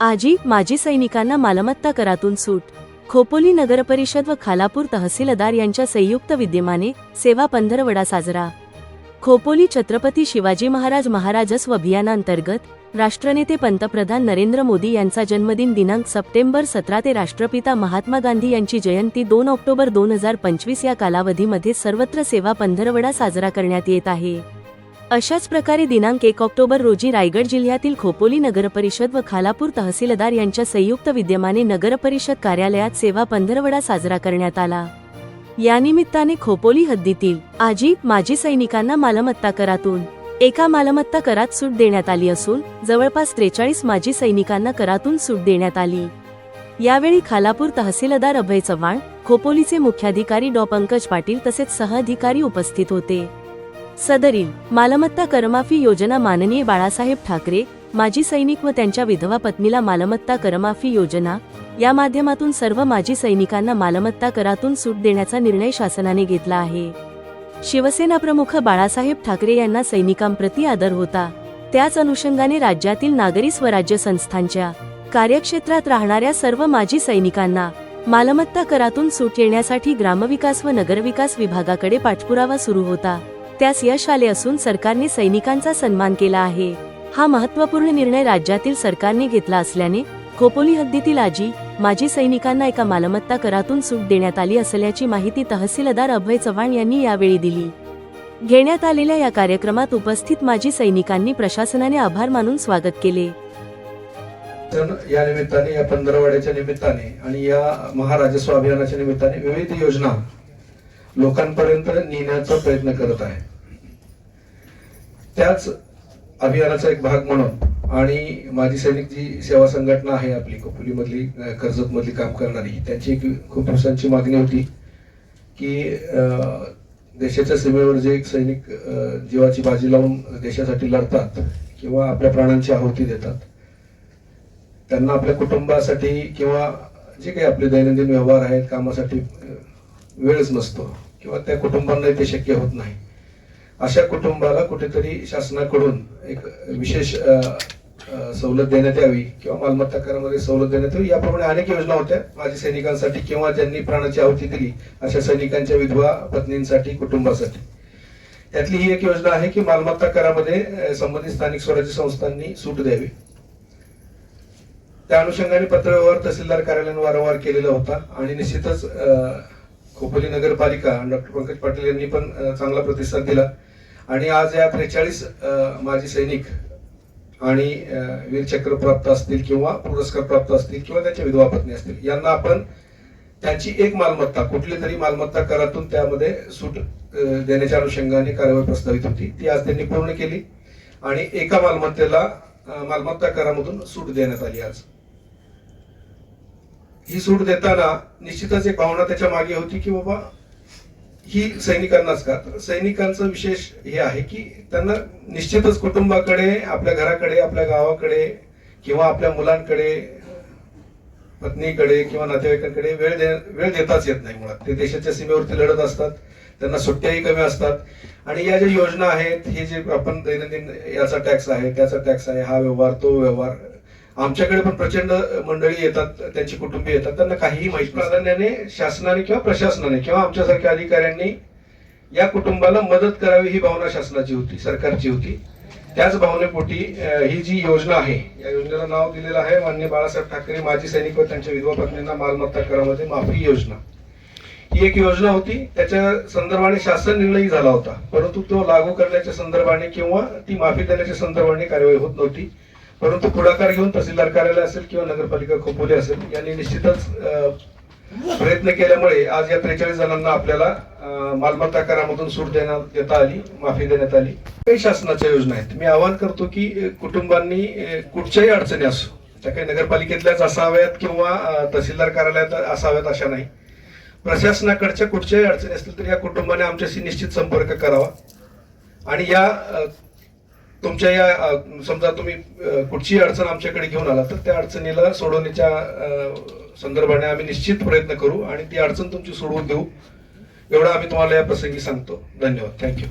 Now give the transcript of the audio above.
आजी माजी सैनिकांना मालमत्ता करातून सूट. खोपोली नगरपरिषद व खालापूर तहसीलदार यांच्या संयुक्त विद्यमाने सेवा पंधरवडा साजरा. खोपोली छत्रपती शिवाजी महाराज महाराजस्व अभियानांतर्गत राष्ट्रनेते पंतप्रधान नरेंद्र मोदी यांचा जन्मदिन दिनांक सप्टेंबर सतरा ते राष्ट्रपिता महात्मा गांधी यांची जयंती दोन ऑक्टोबर दोन हजार पंचवीस या कालावधीमध्ये सर्वत्र सेवा पंधरवडा साजरा करण्यात येत आहे. अशाच प्रकारे दिनांक एक ऑक्टोबर रोजी रायगड जिल्ह्यातील खोपोली नगरपरिषद व खालापूर तहसीलदार यांच्या संयुक्त विद्यमाने नगरपरिषद कार्यालयात सेवा पंधरवडा साजरा करण्यात आला. यानिमित्ताने खोपोली हद्दीतील आजी माजी सैनिकांना मालमत्ता करातून एका मालमत्ता करात सूट देण्यात आली असून जवळपास त्रेचाळीस माजी सैनिकांना करातून सूट देण्यात आली. यावेळी खालापूर तहसीलदार अभय चव्हाण खोपोलीचे मुख्याधिकारी डॉ पंकज पाटील तसेच सहअधिकारी उपस्थित होते. सदरील मालमत्ता करमाफी योजना माननीय बाळासाहेब ठाकरे माजी सैनिक व त्यांच्या विधवा पत्नीला मालमत्ता करमाफी योजना या माध्यमातून सर्व माजी सैनिकांना मालमत्ता करातून सूट देण्याचा निर्णय शासनाने घेतला आहे. शिवसेना प्रमुख बाळासाहेब ठाकरे यांना सैनिकांप्रती आदर होता. त्याच अनुषंगाने राज्यातील नागरी स्वराज्य संस्थांच्या कार्यक्षेत्रात राहणाऱ्या सर्व माजी सैनिकांना मालमत्ता करातून सूट येण्यासाठी ग्रामविकास व नगरविकास विभागाकडे पाठपुरावा सुरू होता. त्यास यश आले असून सरकारने सैनिकांचा सन्मान केला आहे. हा महत्त्वपूर्ण निर्णय राज्यातील सरकारने घेतला असल्याने खोपोली हद्दीतील आजी माजी सैनिकांना एका मालमत्ता करातून सूट देण्यात आली असल्याची माहिती तहसीलदार अभय चव्हाण यांनी यावेळी दिली. घेण्यात आलेल्या या कार्यक्रमात उपस्थित माजी सैनिकांनी प्रशासनाने आभार मानून स्वागत केले. या निमित्ताने या पंधरवाड्याच्या निमित्ताने आणि या महाराजस्व अभियानाच्या निमित्ताने विविध योजना लोकांपर्यंत नेण्याचा प्रयत्न करत आहे. त्याच अभियानाचा एक भाग म्हणून आणि माझी सैनिक जी सेवा संघटना आहे आपली कपुलीमधली कर्जत मधली काम करणारी त्यांची एक खूप दिवसांची मागणी होती की देशाच्या सीमेवर जे एक सैनिक जीवाची बाजी लावून देशासाठी लढतात किंवा आपल्या प्राणांची आहुती देतात त्यांना आपल्या कुटुंबासाठी किंवा जे काही आपले दैनंदिन व्यवहार आहेत कामासाठी वेळच नसतो. किंवा त्या कुटुंबांना ते शक्य होत नाही. अशा कुटुंबाला कुठेतरी शासनाकडून एक विशेष सवलत देण्यात यावी किंवा मालमत्ता करामध्ये सवलत देण्यात यावी. याप्रमाणे अनेक योजना होत्या. माजी सैनिकांसाठी किंवा ज्यांनी प्राणाची आहुती दिली अशा सैनिकांच्या विधवा पत्नींसाठी कुटुंबासाठी. त्यातली ही एक योजना आहे की मालमत्ता करामध्ये संबंधित स्थानिक स्वराज्य संस्थांनी सूट द्यावी. त्या अनुषंगाने पत्रव्यवहार तहसीलदार कार्यालयाने वारंवार केलेला होता आणि निश्चितच अं, खोपोली नगरपालिका डॉक्टर पंकज पाटील यांनी पण चांगला प्रतिसाद दिला. आणि आज या त्रेचाळीस माजी सैनिक आणि वीरचक्र प्राप्त असतील किंवा पुरस्कार प्राप्त असतील किंवा त्यांच्या विधवा पत्नी असतील यांना आपण त्यांची एक मालमत्ता कुठली तरी मालमत्ता करातून त्यामध्ये सूट देण्याच्या अनुषंगाने कार्यवाही प्रस्तावित होती. ती आज त्यांनी पूर्ण केली आणि एका मालमत्तेला मालमत्ता करामधून सूट देण्यात आली आज. ही सूट देताना निश्चितच एक भावना त्याच्यामागे होती की बाबा ही सैनिकांनाच का? तर सैनिकांचं विशेष हे आहे की त्यांना निश्चितच कुटुंबाकडे आपल्या घराकडे आपल्या गावाकडे किंवा आपल्या मुलांकडे पत्नीकडे किंवा नातेवाईकांकडे वेळ दे वेळ देताच येत नाही मुळात. ते देशाच्या सीमेवरती लढत असतात त्यांना सुट्ट्याही कमी असतात. आणि या ज्या योजना आहेत हे जे आपण दैनंदिन याचा टॅक्स आहे त्याचा टॅक्स आहे हा व्यवहार तो व्यवहार आमच्याकडे पण प्रचंड मंडळी येतात त्यांची कुटुंबीय येतात. त्यांना काहीही माहिती प्राधान्याने शासनाने किंवा प्रशासनाने किंवा आमच्यासारख्या अधिकाऱ्यांनी या कुटुंबाला मदत करावी ही भावना शासनाची होती सरकारची होती. त्याच भावनेपोटी ही जी योजना आहे या योजनेला नाव दिलेलं आहे मान्य बाळासाहेब ठाकरे माजी सैनिक व त्यांच्या विधवा पत्नींना मालमत्ता करामध्ये माफी योजना. ही एक योजना होती. त्याच्या संदर्भाने शासन निर्णय झाला होता. परंतु तो लागू करण्याच्या संदर्भाने किंवा ती माफी देण्याच्या संदर्भाने कार्यवाही होत नव्हती. परंतु पुढाकार घेऊन तहसीलदार कार्यालय असेल किंवा नगरपालिका खोपोली असेल यांनी निश्चितच प्रयत्न केल्यामुळे आज या त्रेचाळीस जणांना आपल्याला मालमत्ता करामधून सूट देण्यात देता आली माफी देण्यात आली. काही शासनाच्या योजना आहेत. मी आवाहन करतो की कुटुंबांनी कुठच्याही अडचणी असो त्या काही नगरपालिकेतल्याच असाव्यात किंवा तहसीलदार कार्यालयात असाव्यात अशा नाही. प्रशासनाकडच्या कुठच्याही अडचणी असतील तर या कुटुंबाने आमच्याशी निश्चित संपर्क करावा. आणि या तुमच्या या समजा तुम्ही कुठची कुठचीही अडचण आमच्याकडे घेऊन आला तर त्या अडचणीला सोडवण्याच्या संदर्भाने आम्ही निश्चित प्रयत्न करू आणि ती अडचण तुमची सोडवून देऊ. एवढं आम्ही तुम्हाला या प्रसंगी सांगतो. धन्यवाद. थँक्यू